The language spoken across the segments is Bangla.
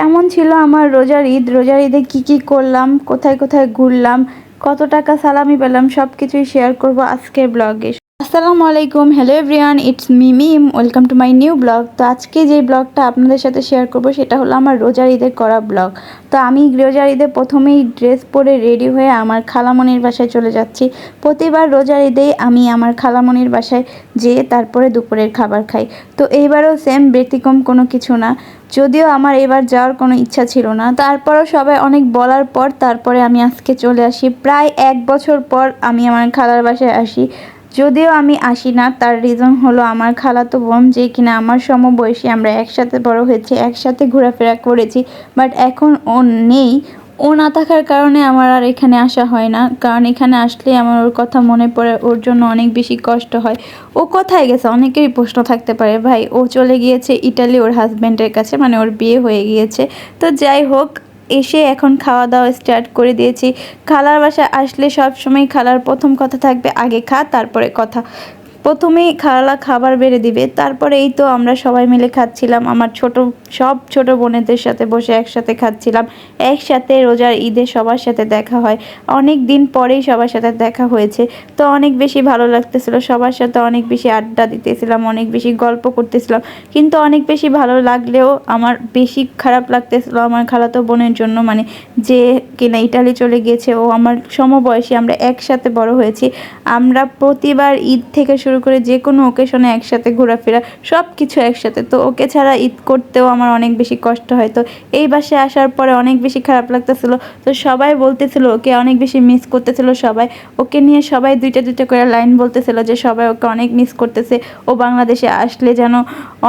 কেমন ছিল আমার রোজার ঈদ? রোজার ঈদে কী কী করলাম? কোথায় কোথায় ঘুরলাম? কত টাকা সালামি পেলাম? সব কিছুই শেয়ার করব আজকের ব্লগে আসসালামু আলাইকুম hello everyone it's মিমিম welcome to my new blog তো আজকে যে ব্লগটা আপনাদের সাথে শেয়ার করব, সেটা হলো আমার রোজার ঈদের করা ব্লগ তো আমি রোজার ঈদে প্রথমেই ড্রেস পরে রেডি হয়ে আমার খালামনির বাসায় চলে যাচ্ছি। প্রতিবার রোজার ঈদেই আমি আমার খালামনির বাসায় যেয়ে তারপরে দুপুরের খাবার খাই। তো এইবারও সেম ব্যতিক্রম কোনো কিছু না। যদিও আমার এবার যাওয়ার কোনো ইচ্ছা ছিল না। তারপরও সবাই অনেক বলার পর তারপরে আমি আজকে চলে আসি। প্রায় এক বছর পর আমি আমার খালার বাসায় আসি। যদিও আমি আসি না, তার রিজন হলো আমার খালাতো বোন যে কিনা আমার সমবয়সী, আমরা একসাথে বড় হয়েছি, একসাথে ঘোরাফেরা করেছি বাট এখন ও নেই। ও না থাকার কারণে আমার আর এখানে আসা হয় না, কারণ এখানে আসলে আমার ওর কথা মনে পড়ে, ওর জন্য অনেক বেশি কষ্ট হয়। ও কোথায় গেছে? অনেকেরই প্রশ্ন থাকতে পারে, ভাই, ও চলে গিয়েছে ইটালি ওর হাজব্যান্ডের কাছে মানে ওর বিয়ে হয়ে গিয়েছে। তো যাই হোক এসে এখন খাওয়া দাওয়া স্টার্ট করে দিয়েছি। খালার বাসা আসলে সব সময় খালার প্রথম কথা থাকবে, আগে খা, তারপরে কথা। প্রথমেই খালা খাবার বেড়ে দিবে, তারপরে এই তো আমরা সবাই মিলে খাচ্ছিলাম। আমার ছোট, সব ছোট বোনেদের সাথে বসে একসাথে খাচ্ছিলাম। একসাথে রোজার ঈদে সবার সাথে দেখা হয়। অনেক দিন পরেই সবার সাথে দেখা হয়েছে। তো অনেক বেশি ভালো লাগতেছিল, সবার সাথে অনেক বেশি আড্ডা দিতেছিলাম, অনেক বেশি গল্প করতেছিলাম। কিন্তু অনেক বেশি ভালো লাগলেও আমার বেশি খারাপ লাগতেছিল আমার খালাতো বোনের জন্য। মানে যে কিনা ইটালি চলে গিয়েছে, ও আমার সমবয়সী, আমরা একসাথে বড় হয়েছি। আমরা প্রতিবার ঈদ থেকে শুরু করে যে কোনো ওকেশনে একসাথে ঘোরাফেরা সব কিছু একসাথে। তো ওকে ছাড়া ঈদ করতেও আমার অনেক বেশি কষ্ট হয়। তো এই বাসে আসার পরে অনেক বেশি খারাপ লাগতেছিল। তো সবাই বলতেছিল, ওকে অনেক বেশি মিস করতেছিল সবাই। ওকে নিয়ে সবাই দুইটা দুইটা করে লাইন বলতেছিল যে সবাই ওকে অনেক মিস করতেছে। ও বাংলাদেশে আসলে যেন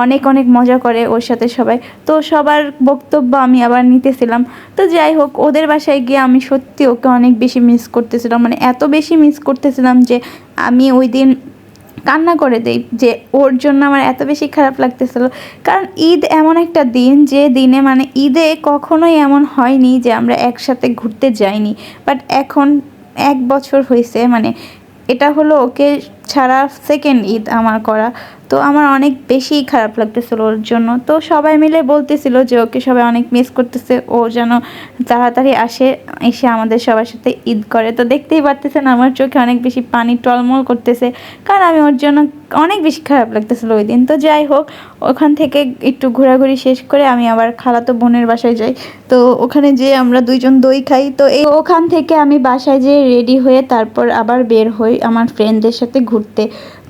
অনেক অনেক মজা করে ওর সাথে সবাই। তো সবার বক্তব্য আমি আবার নিতেছিলাম। তো যাই হোক, ওদের বাসায় গিয়ে আমি সত্যি ওকে অনেক বেশি মিস করতেছিলাম। মানে এত বেশি মিস করতেছিলাম যে আমি ওই দিন কান্না করে দেই যে ওর জন্য আমার এত বেশি খারাপ লাগতেছিল। কারণ ঈদ এমন একটা দিন যে দিনে মানে ঈদে কখনোই এমন হয়নি যে আমরা একসাথে ঘুরতে যাইনি। বাট এখন এক বছর হয়েছে মানে এটা হলো ওকে ছাড়া সেকেন্ড ঈদ আমার করা। তো আমার অনেক বেশি খারাপ লাগতেছিল ওর জন্য। তো সবাই মিলে বলতেছিল যে ওকে সবাই অনেক মিস করতেছে। ও যেন তাড়াতাড়ি আসে, এসে আমাদের সবার সাথে ঈদ করে। তো দেখতেই পারতেছেন আমার চোখে অনেক বেশি পানি টলমল করতেছে। কারণ আমি ওর জন্য অনেক বেশি খারাপ লাগতেছিল ওই দিন। তো যাই হোক, ওখান থেকে একটু ঘোরাঘুরি শেষ করে আমি আবার খালাতো বোনের বাসায় যাই। তো ওখানে যেয়ে আমরা দুইজন দই খাই। তো এই ওখান থেকে আমি বাসায় যেয়ে রেডি হয়ে তারপর আবার বের হই আমার ফ্রেন্ডদের সাথে ঘুরতে।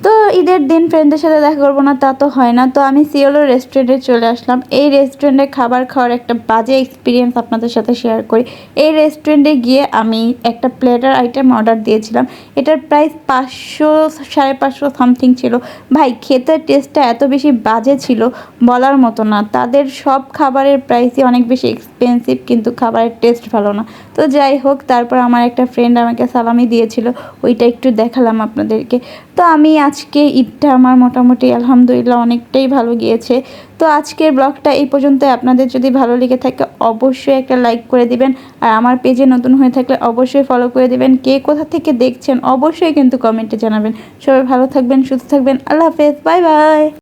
তো ঈদের দিন ফ্রেন্ডদের সাথে দেখা করব না, তা তো হয় না। তো আমি সিওলো রেস্টুরেন্টে চলে আসলাম। এই রেস্টুরেন্টে খাবার খাওয়ার একটা বাজে এক্সপিরিয়েন্স আপনাদের সাথে শেয়ার করি। এই রেস্টুরেন্টে গিয়ে আমি একটা প্লেটার আইটেম অর্ডার দিয়েছিলাম। এটার প্রাইস পাঁচশো, সাড়ে পাঁচশো সামথিং ছিল। ভাই, খেতে টেস্টটা এত বেশি বাজে ছিল, বলার মতো না। তাদের সব খাবারের প্রাইসই অনেক বেশি এক্সপেন্সিভ কিন্তু খাবারের টেস্ট ভালো না। তো যাই হোক, তারপর আমার একটা ফ্রেন্ড আমাকে সালামি দিয়েছিল। ওইটা একটু দেখালাম আপনাদেরকে। তো আমি আজকে ঈদটা আমার মোটামুটি আলহামদুলিল্লাহ অনেকটাই ভালো গিয়েছে। তো আজকের ব্লগটা এই পর্যন্ত আপনাদের যদি ভালো লেগে থাকে অবশ্যই একটা লাইক করে দিবেন। আর আমার পেজে নতুন হয়ে থাকলে অবশ্যই ফলো করে দিবেন। কে কোথা থেকে দেখছেন অবশ্যই কিন্তু কমেন্টে জানাবেন। সবাই ভালো থাকবেন, সুস্থ থাকবেন। আল্লাহ হাফেজ। Bye bye